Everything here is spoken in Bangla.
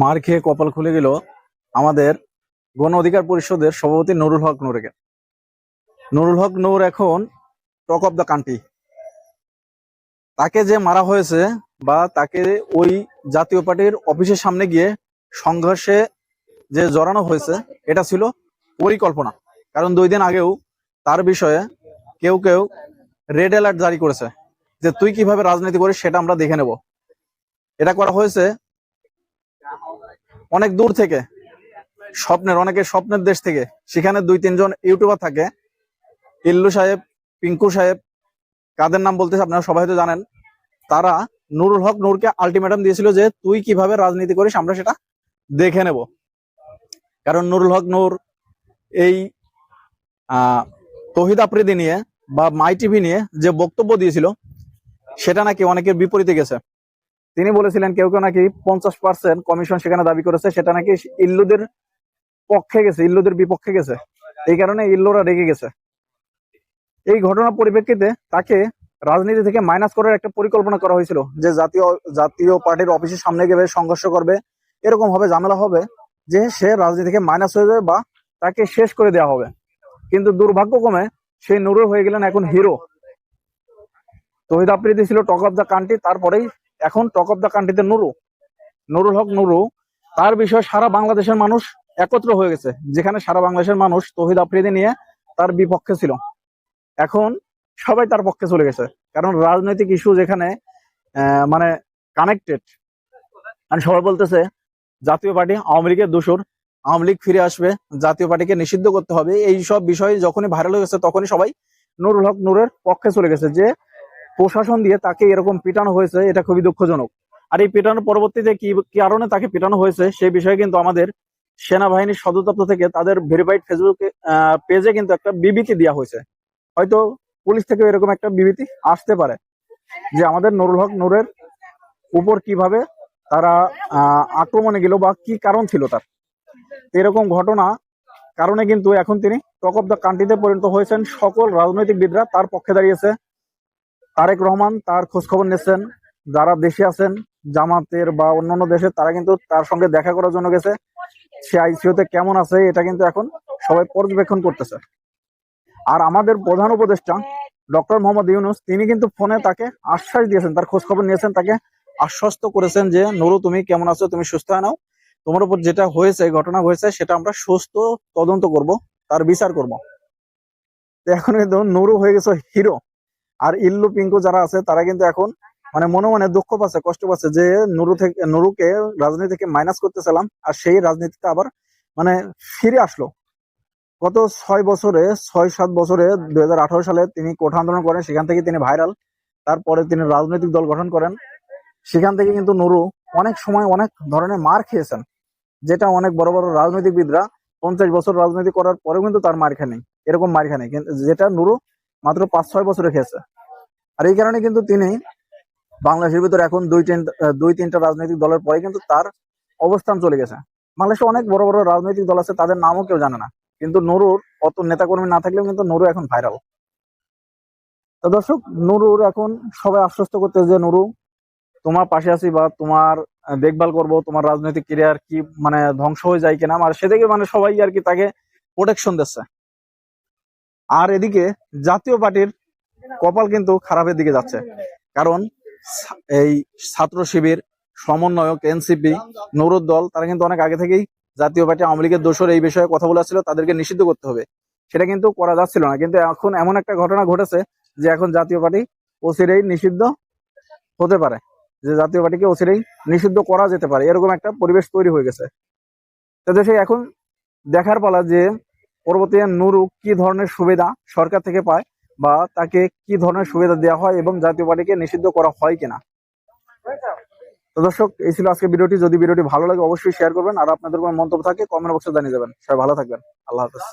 মার খেয়ে কপাল খুলে গেল আমাদের গণ অধিকার পরিষদের সভাপতি নুরুল হক নূরকে। নুরুল হক নূর এখন টক অফ দ্য কান্ট্রি। তাকে যে মারা হয়েছে বা তাকে ওই জাতীয় পার্টির অফিসের সামনে গিয়ে সংঘর্ষে যে জড়ানো হয়েছে, এটা ছিল পরিকল্পনা। কারণ দুই দিন আগেও তার বিষয়ে কেউ কেউ রেড অ্যালার্ট জারি করেছে যে তুই কীভাবে রাজনীতি করিস সেটা আমরা দেখে নেব। এটা করা হয়েছে অনেক দূর থেকে, স্বপ্নের, অনেকের স্বপ্নের দেশ থেকে। সেখানে দুই, তিনজন ইউটিউবার থাকে। ইল্লু সাহেব, পিঙ্কু সাহেব, কাদের নাম বলতেছে আপনারা সবাই তো জানেন। তারা নুরুল হক নূরকে আলটিমেটাম দিয়েছিল যে, তুই কীভাবে রাজনীতি করিস, আমরা সেটা দেখে নেব। কারণ নুরুল হক নূর এই তহিদ আফ্রিদি নিয়ে বা মাই টিভি নিয়ে যে বক্তব্য দিয়েছিল, সেটা নাকি অনেকের বিপরীতে গেছে। তিনি বলেছিলেন, কেউ কেউ নাকি পঞ্চাশ পার্সেন্ট কমিশন সেখানে দাবি করেছে, সেটা নাকি ইল্লুদের পক্ষে গেছে, ইল্লুদের বিপক্ষে গেছে। এই কারণে ইল্লুরা রেগে গেছে। এই ঘটনার পরিপ্রেক্ষিতে তাকে রাজনীতি থেকে মাইনাস করার একটা পরিকল্পনা করা হয়েছিল যে জাতীয় জাতীয় পার্টির অফিসের সামনে গিয়ে সংঘর্ষ করবে। এরকম হবে ঝামেলা হবে যে সে রাজনীতি থেকে মাইনাস হয়ে যাবে বা তাকে শেষ করে দেওয়া হবে। কিন্তু দুর্ভাগ্যক্রমে সেই নুরুল হয়ে গেলেন এখন হিরো তহিদ আফ্রিদি ছিল টক অফ দ্য কান্ট্রি তারপরেই এখন টক অফ দ্য কান্ট্রিতে নুরু, নুরুল হক নুরু, তার বিষয়ে সারা বাংলাদেশের মানুষ একত্র হয়ে গেছে, যেখানে সারা বাংলাদেশের মানুষ তহিদ আফ্রিদি নিয়ে তার বিপক্ষে ছিল। এখন সবাই তার পক্ষে চলে গেছে, কারণ রাজনৈতিক ইস্যু যেখানে মানে কানেক্টেড মানে সবাই বলতেছে, জাতীয় পার্টি আওয়ামী লীগের দোসর আওয়ামী লীগ ফিরে আসবে, জাতীয় পার্টিকে নিষিদ্ধ করতে হবে, এই সব বিষয় যখনই ভাইরাল হয়ে গেছে তখনই সবাই নুরুল হক নুরের পক্ষে চলে গেছে, যে প্রশাসন দিয়ে তাকে এরকম পিটানো হয়েছে, এটা খুবই দুঃখজনক। আর এই পিটানোর পরবর্তীতে কি কারণে তাকে পিটানো হয়েছে সেই বিষয়ে কিন্তু আমাদের সেনাবাহিনীর সদর দপ্তর থেকে তাদের ভেরিফাইড ফেসবুক পেজে কিন্তু একটা বিবৃতি দেওয়া হয়েছে। হয়তো পুলিশ থেকে এরকম একটা বিবৃতি আসতে পারে যে আমাদের নুরুল হক নূরের উপর কীভাবে তারা আক্রমণে গেল বা কি কারণ ছিল তার। এরকম ঘটনা কারণে কিন্তু এখন তিনি টক অফ দ্য কান্ট্রিতে পরিণত হয়েছেন। সকল রাজনৈতিকবিদরা তার পক্ষে দাঁড়িয়েছে। তারেক রহমান তার খোঁজ খবর নিচ্ছেন। যারা দেশে আছেন, জামাতের বা অন্যান্য দেশের তারা কিন্তু তার সঙ্গে দেখা করার জন্য গেছে। সে আইসিইউতে কেমন আছে, এটা কিন্তু এখন সবাই পর্যবেক্ষণ করতেছে। আর আমাদের প্রধান উপদেষ্টা, ডক্টর মোহাম্মদ ইউনুস, তিনি কিন্তু ফোনে তাকে আশ্বাস দিয়েছেন, তার খোঁজ খবর নিয়েছেন, তাকে আশ্বস্ত করেছেন যে, নুরু, তুমি কেমন আছো, তুমি সুস্থ হয়ে নাও। তোমার উপর যেটা হয়েছে, ঘটনা হয়েছে, সেটা আমরা সুস্থ তদন্ত করব, তার বিচার করব। এখন কিন্তু নুরু হয়ে গেছে হিরো আর ইল্লু পিঙ্কু যারা আছে, তারা কিন্তু এখন মানে মনে মনে দুঃখ পাচ্ছে, কষ্ট পাচ্ছে যে নুরু থেকে, নুরুকে রাজনীতি থেকে মাইনাস করতেছিলাম আর সেই রাজনীতিতে আবার মানে ফিরে আসলো। গত ছয় বছরে, ছয় সাত বছরে দু হাজার আঠারো সালে তিনি কোঠা আন্দোলন করেন, সেখান থেকে তিনি ভাইরাল তারপরে তিনি রাজনৈতিক দল গঠন করেন। সেখান থেকে কিন্তু নুরু অনেক সময় অনেক ধরনের মার খেয়েছেন, যেটা অনেক বড় বড় রাজনৈতিকবিদরা পঞ্চাশ বছর রাজনীতি করার পরেও কিন্তু তার মার খায়নি। এরকম মার খায়নি। কিন্তু যেটা নুরু মাত্র পাঁচ, ছয় বছরে খেয়েছে। আর এই কারণে কিন্তু তিনি বাংলাদেশের ভিতরে এখন দুই তিন দুই তিনটা রাজনৈতিক দলের পরে কিন্তু তার অবস্থান চলে গেছে। বাংলাদেশে অনেক বড় বড় রাজনৈতিক দল আছে, তাদের নামও কেউ জানে না। কিন্তু নুরুর অত নেতাকর্মী না থাকলেও কিন্তু নুরু এখন ভাইরাল তো দর্শক, নুরুর এখন সবাই আশ্বস্ত করতে যে, নুরু, তোমার পাশে আছি বা তোমার দেখভাল করব, তোমার রাজনৈতিক ক্যারিয়ার কি মানে ধ্বংস হয়ে যায় কিনা আর সেদিকে মানে সবাই আর কি তাকে প্রোটেকশন দিচ্ছে। আর এদিকে জাতীয় পার্টির কপাল কিন্তু খারাপের দিকে যাচ্ছে। কারণ এই ছাত্র শিবির, সমন্বয়ক, এনসিপি, নুরুদ দল, তারা কিন্তু অনেক আগে থেকেই জাতীয় পার্টি, আওয়ামী লীগের দোষর এই বিষয়ে কথা বলেছিল তাদেরকে নিষিদ্ধ করতে হবে। সেটা কিন্তু করা যাচ্ছিল না। কিন্তু এখন এমন একটা ঘটনা ঘটেছে যে এখন জাতীয় পার্টি অচিরেই নিষিদ্ধ হতে পারে। যে জাতীয় পার্টিকে অচিরেই নিষিদ্ধ করা যেতে পারে। এরকম একটা পরিবেশ তৈরি হয়ে গেছে। তাদের দেশে এখন দেখার পালা যে পরবর্তী নুরু কি ধরনের সুবিধা সরকার থেকে পায় বা তাকে কি ধরনের সুবিধা দেওয়া হয় এবং জাতীয় পার্টিকে নিষিদ্ধ করা হয় কিনা? তো দর্শক, এই ছিল আজকে ভিডিওটি। যদি ভিডিওটি ভালো লাগে, অবশ্যই শেয়ার করবেন। আর আপনাদের কোনো মন্তব্য থাকে কমেন্ট বক্সে জানিয়ে যাবেন সবাই ভালো থাকবেন। আল্লাহ হাফেজ।